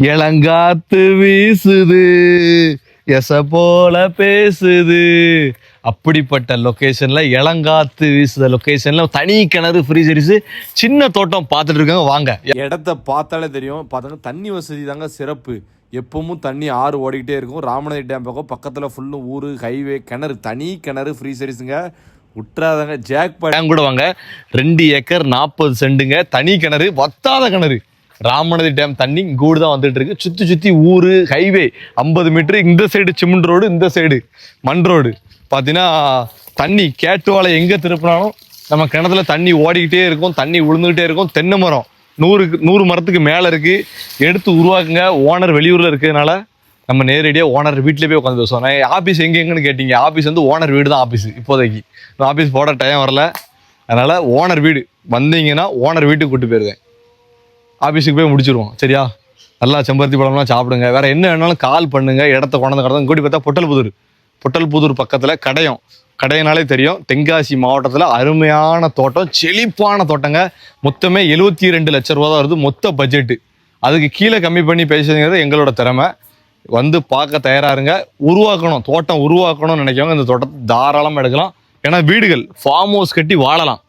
இளங்காத்து வீசுது. எச போல பேசுது. அப்படிப்பட்ட லொகேஷன்ல இளங்காத்து வீசுத லொகேஷன்ல தனி கிணறு ஃப்ரீ சர்வீஸ் சின்ன தோட்டம் பார்த்துட்டு இருக்காங்க வாங்க. இடத்த பார்த்தாலே தெரியும். பார்த்தாங்க தண்ணி வசதி தாங்க சிறப்பு. எப்பவும் தண்ணி ஆறு ஓடிக்கிட்டே இருக்கும். ராமநாதி டேம் பக்கம் பக்கத்தில் ஃபுல்லும் ஊர் ஹைவே கிணறு. தனி கிணறு ஃப்ரீ சர்வீஸுங்க விட்டுறாதாங்க ஜாக் கூட வாங்க. ரெண்டு ஏக்கர் நாற்பது செண்டுங்க. தனி கிணறு வத்தாத கிணறு. ராமநதி டேம் தண்ணி கூடு தான் வந்துட்டு இருக்கு. சுத்தி சுத்தி ஊரு ஹைவே ஐம்பது மீட்ரு இந்த சைடு சிமெண்ட் ரோடு இந்த சைடு மண் ரோடு பார்த்தீங்கன்னா தண்ணி கேட்டுவாலை எங்க திருப்பினாலும் நம்ம கிணத்துல தண்ணி ஓடிக்கிட்டே இருக்கும் தண்ணி விழுந்துகிட்டே இருக்கும். தென்னை மரம் நூறுக்கு நூறு மரத்துக்கு மேலே இருக்கு. எடுத்து உருவாக்குங்க. ஓனர் வெளியூரில் இருக்கிறதுனால நம்ம நேரடியாக ஓனர் வீட்டிலே போய் உட்காந்து பேசுவோம். நான் ஆஃபீஸ் எங்க எங்கன்னு ஆஃபீஸ் வந்து ஓனர் வீடு தான் ஆஃபீஸ் இப்போதைக்கு. ஆஃபீஸ் போட டைம் வரல. அதனால் ஓனர் வீடு வந்தீங்கன்னா ஓனர் வீட்டுக்கு கூட்டு போயிருக்கேன் ஆஃபீஸுக்கு போய் முடிச்சிருவோம். சரியா? நல்லா செம்பருத்தி பழம்லாம் சாப்பிடுங்க. வேற என்ன வேணாலும் கால் பண்ணுங்க. இடத்த கொண்டாந்து கடந்த கூட்டி பார்த்தா பொட்டல்புதூர். பொட்டல்புதூர் பக்கத்தில் கடையம். கடையினாலே தெரியும். தென்காசி மாவட்டத்தில் அருமையான தோட்டம். செழிப்பான தோட்டங்க. மொத்தமே எழுபத்தி ரெண்டு லட்ச ரூபா தான் வருது. மொத்த பட்ஜெட்டு அதுக்கு கீழே கம்மி பண்ணி பேசுங்கிறது எங்களோட திறமை. வந்து பார்க்க தயாராருங்க உருவாக்கணும். தோட்டம் உருவாக்கணும்னு நினைக்கிறவங்க இந்த தோட்டத்தை தாராளமாக எடுக்கலாம். ஏன்னா வீடுகள் ஃபார்ம் ஹவுஸ் கட்டி வாழலாம்.